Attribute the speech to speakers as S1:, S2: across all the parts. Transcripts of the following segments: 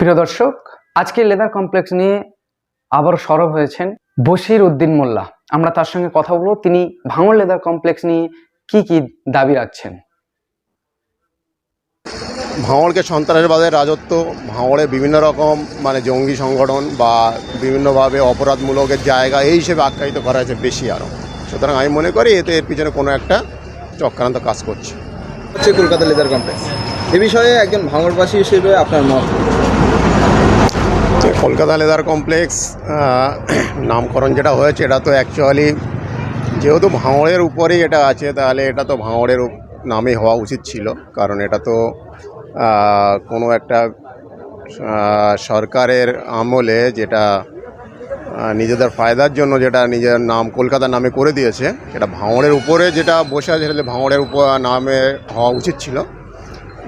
S1: প্রিয় দর্শক আজকে লেদার কমপ্লেক্স নিয়ে আবার সরব হয়েছেন বশির উদ্দিন মোল্লা। আমরা তার সঙ্গে কথা বলব। তিনি ভাঙড় লেদার কমপ্লেক্স নিয়ে কি কি দাবি রাখছেন?
S2: ভাঙড়কে সন্ত্রাসবাদের রাজত্ব ভাঙড়ে বিভিন্ন রকম মানে জঙ্গি সংগঠন বা বিভিন্নভাবে অপরাধমূলকের জায়গা এই হিসেবে আখ্যায়িত করা হয়েছে বেশি আরও সুতরাং আমি মনে করি এতে এর পিছনে কোনো একটা চক্রান্ত কাজ করছে।
S3: হচ্ছে কলকাতা লেদার কমপ্লেক্স এ বিষয়ে একজন ভাঙড়বাসী হিসেবে আপনার মত?
S2: কলকাতা লেদার কমপ্লেক্স নামকরণ যেটা হয়েছে, এটা তো অ্যাকচুয়ালি যেহেতু ভাঙড়ের উপরেই এটা আছে, তাহলে এটা তো ভাঙড়ের নামে হওয়া উচিত ছিল। কারণ এটা তো কোনো একটা সরকারের আমলে যেটা নিজেদের ফায়দার জন্য যেটা নিজের নাম কলকাতার নামে করে দিয়েছে এটা ভাঙড়ের উপরে যেটা বসে আছে, সেটা ভাঙড়ের উপর নামে হওয়া উচিত ছিল।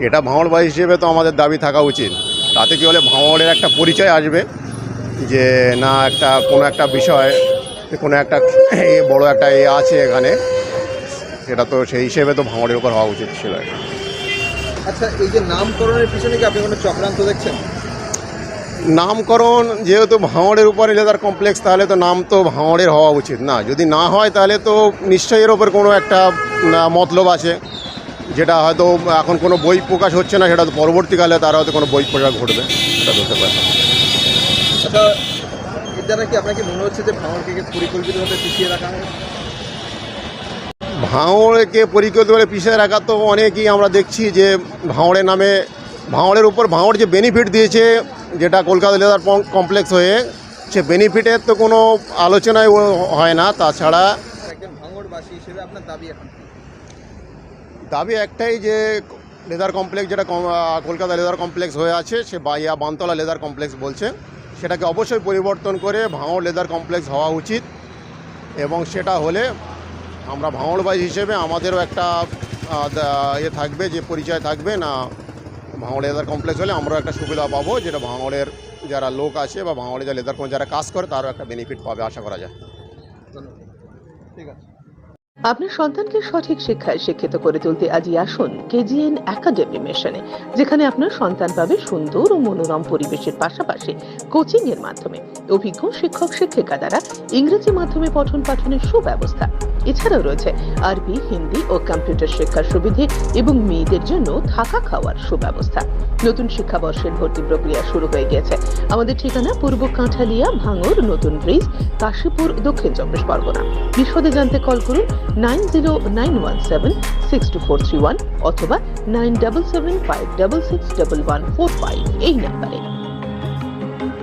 S2: এটা ভাঙড়বাসী হিসেবে তো আমাদের দাবি থাকা উচিত। তাতে কি হলে ভাঙড়ের একটা পরিচয় আসবে যে না একটা কোনো একটা বিষয় কোনো একটা বড় একটা এ আছে এখানে। সেটা তো সেই হিসেবে তো ভাঙড়ের উপর হওয়া উচিত ছিল।
S3: আচ্ছা এই যে নামকরণের পিছনে কি আপনি কোনো চক্রান্ত দেখছেন?
S2: নামকরণ যেহেতু ভাঙড়ের উপরে লেদার কমপ্লেক্স তাহলে তো নাম তো ভাঙড়ের হওয়া উচিত। না যদি না হয় তাহলে তো নিশ্চয়ই এর ওপর কোনো একটা মতলব আছে। যেটা হয়তো এখন কোনো বই প্রকাশ হচ্ছে না সেটা পরবর্তীকালে তারা হয়তো কোনো বই প্রকাশ ঘটবে সেটা হতে পারে।
S3: আচ্ছা এর দ্বারা কি আপনাকে মনে হচ্ছে যে ভাঙড়কে পরিকল্পিতভাবে পিছিয়ে রাখা হয়?
S2: ভাঙড়কে পরিকল্পিত পিছিয়ে রাখা তো অনেকই আমরা দেখছি যে ভাঙড়ের নামে ভাঙড়ের উপর ভাঙড় যে বেনিফিট দিয়েছে যেটা কলকাতা লেদার কমপ্লেক্স হয়ে সে বেনিফিটের তো কোনো আলোচনাই ও- হয় না। তাছাড়া
S3: একজন ভাঙড়বাসী হিসেবে আপনার দাবি এখন?
S2: দাবি একটাই যে লেদার কমপ্লেক্স যেটা কলকাতা লেদার কমপ্লেক্স হয়ে আছে, সে বাইয়া বানতলা লেদার কমপ্লেক্স বলছে। সেটাকে অবশ্যই পরিবর্তন করে ভাঙড় লেদার কমপ্লেক্স হওয়া উচিত এবং সেটা হলে আমরা ভাঙড়বাসী হিসেবে আমাদেরও একটা ইয়ে থাকবে যে পরিচয় থাকবে না ভাঙড় লেদার কমপ্লেক্স হলে আমরাও একটা সুবিধা পাবো যেটা ভাঙড়ের যারা লোক আছে বা ভাঙড়ে যা লেদার যারা কাজ করে তারও একটা বেনিফিট পাবে, আশা করা যায়।
S3: ঠিক আছে।
S4: আপনার সন্তানকে সঠিক শিক্ষায় শিক্ষিত করে তুলতে আজই আসুন কেজিএন একাডেমি মিশনে, যেখানে আপনার সন্তান পাবে সুন্দর ও মনোরম পরিবেশের পাশাপাশি কোচিং এর মাধ্যমে। অভিজ্ঞ শিক্ষক শিক্ষিকা দ্বারা ইংরেজি মাধ্যমে পঠন পাঠনের সুব্যবস্থা। এছাড়াও রয়েছে আরবি, হিন্দি ও কম্পিউটার শিক্ষার সুবিধে এবং মেয়েদের জন্য থাকা খাওয়ার সুব্যবস্থা। নতুন শিক্ষাবর্ষের ভর্তি প্রক্রিয়া শুরু হয়ে গেছে আমাদের ঠিকানা পূর্ব কাঁঠালিয়া ভাঙর নতুন ব্রিজ, কাশীপুর, দক্ষিণ চব্বিশ পরগনা। বিশদে জানতে কল করুন nine zero nine one seven, six two four three one অথবা nine double seven, five double six double one four five এই নাম্বারে।